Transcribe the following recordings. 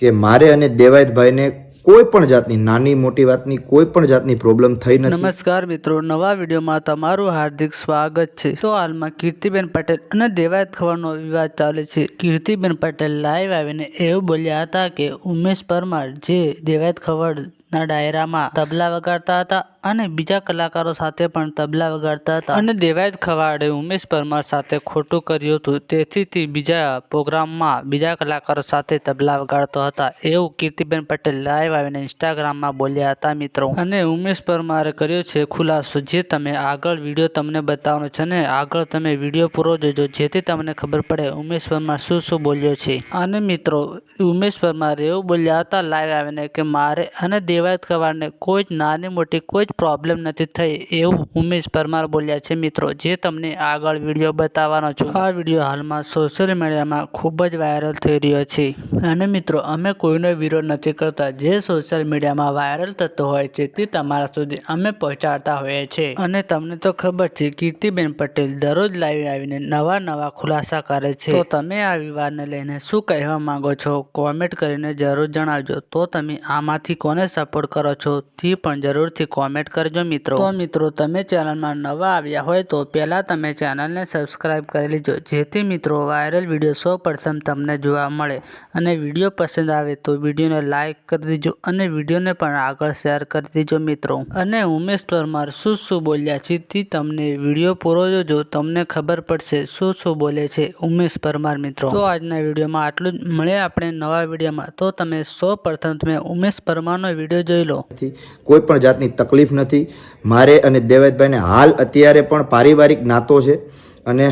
કે મારે અને દેવાયતભાઈને કોઈ પણ જાતની નાની મોટી વાતની કોઈ પણ જાતની પ્રોબ્લેમ થઈ નથી. નમસ્કાર મિત્રો, નવા વિડીયોમાં તમારું હાર્દિક સ્વાગત છે. તો હાલમાં કીર્તિબેન પટેલ અને દેવાયત ખવડનો વિવાદ ચાલે છે. કીર્તિબેન પટેલ લાઈવ આવીને એવું બોલ્યા હતા કે, ઉમેશ પરમાર જે દેવાયત ખવડના ડાયરામાં તબલા વગાડતા હતા અને બીજા કલાકારો સાથે પણ તબલા વગાડતા હતા. અને દેવાયત ખવાડે ઉમેશ પરમાર સાથે ખોટું કર્યું હતું. તેથી તે બીજા પ્રોગ્રામમાં બીજા કલાકારો સાથે તબલા વગાડતો હતા. એવું કીર્તિબેન પટેલ લાઈવ આવીને ઇન્સ્ટાગ્રામમાં બોલ્યા હતા, મિત્રો. અને ઉમેશ પરમારે કર્યો છે ખુલાસો. જે તમે આગળ વીડિયો તમને બતાવવાનો છે ને આગળ તમે વીડિયો પૂરો જોજો. જેથી તમને ખબર પડે ઉમેશ પરમાર શું શું બોલ્યો છે. અને મિત્રો, ઉમેશ પરમાર એવું બોલ્યા હતા લાઈવ આવીને કે મારે અને દેવાયત ખવાડને કોઈ જ નાની મોટી કોઈ જ પ્રોબ્લેમ નથી થઈ એવું ઉમેશ પરમાર બોલ્યા છે, મિત્રો. જે તમને આગળ વીડિયો બતાવવાનો છું. આ વીડિયો હાલમાં સોશિયલ મીડિયામાં ખૂબ જ વાયરલ થઈ રહ્યો છે. અને મિત્રો, અમે કોઈનો વિરોધ નથી કરતા. જે સોશિયલ મીડિયામાં વાયરલ થતો હોય છે, તે તમારા સુધી અમે પહોંચાડતા હોઈએ છીએ અને તમને તો ખબર છે, કીર્તિબેન પટેલ દરરોજ લાઈવ આવીને નવા નવા ખુલાસા કરે છે. તો તમે આ વિવાદને લઈને શું કહેવા માંગો છો? કોમેન્ટ કરીને જરૂર જણાવજો. તો તમે આમાંથી કોને સપોર્ટ કરો છો, તે પણ જરૂરથી કોમેન્ટ કરજો મિત્રો. તો મિત્રો તમે ચેનલમાં નવા આવ્યા હોય તો પહેલાં તમે ચેનલને સબસ્ક્રાઈબ કરી લેજો જેથી મિત્રો વાયરલ વીડિયો સૌ પ્રથમ તમને જોવા મળે. અને વીડિયો પસંદ આવે તો વિડીયોને લાઇક કરી દેજો અને વિડીયોને પણ આગળ શેર કરી દેજો મિત્રો. અને ઉમેશ પરમાર શું શું બોલ્યા? છે તે તમને વીડિયો પૂરો જોજો તમને ખબર પડશે શું શું બોલે છે ઉમેશ પરમાર મિત્રો. તો આજના વિડીયોમાં આટલું જ. મળે આપણે નવા વિડીયોમાં. તો તમે સૌ પ્રથમ તમે ઉમેશ પરમારનો વીડિયો જોઈ લો. કોઈ પણ જાતની તકલીફ નથી. મારે અને દેવેદભાઈને હાલ અત્યારે પણ પારિવારિક નાતો છે અને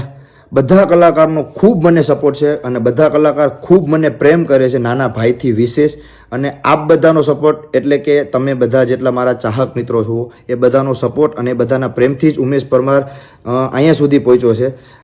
બધા કલાકારનો ખૂબ મને સપોર્ટ છે અને બધા કલાકાર ખૂબ મને પ્રેમ કરે છે નાના ભાઈથી વિશેષ. અને આપ બધાનો સપોર્ટ એટલે કે તમે બધા જેટલા મારા ચાહક મિત્રો છો એ બધાનો સપોર્ટ અને બધાના પ્રેમથી જ ઉમેશ પરમાર અહીંયા સુધી પહોંચ્યો છે.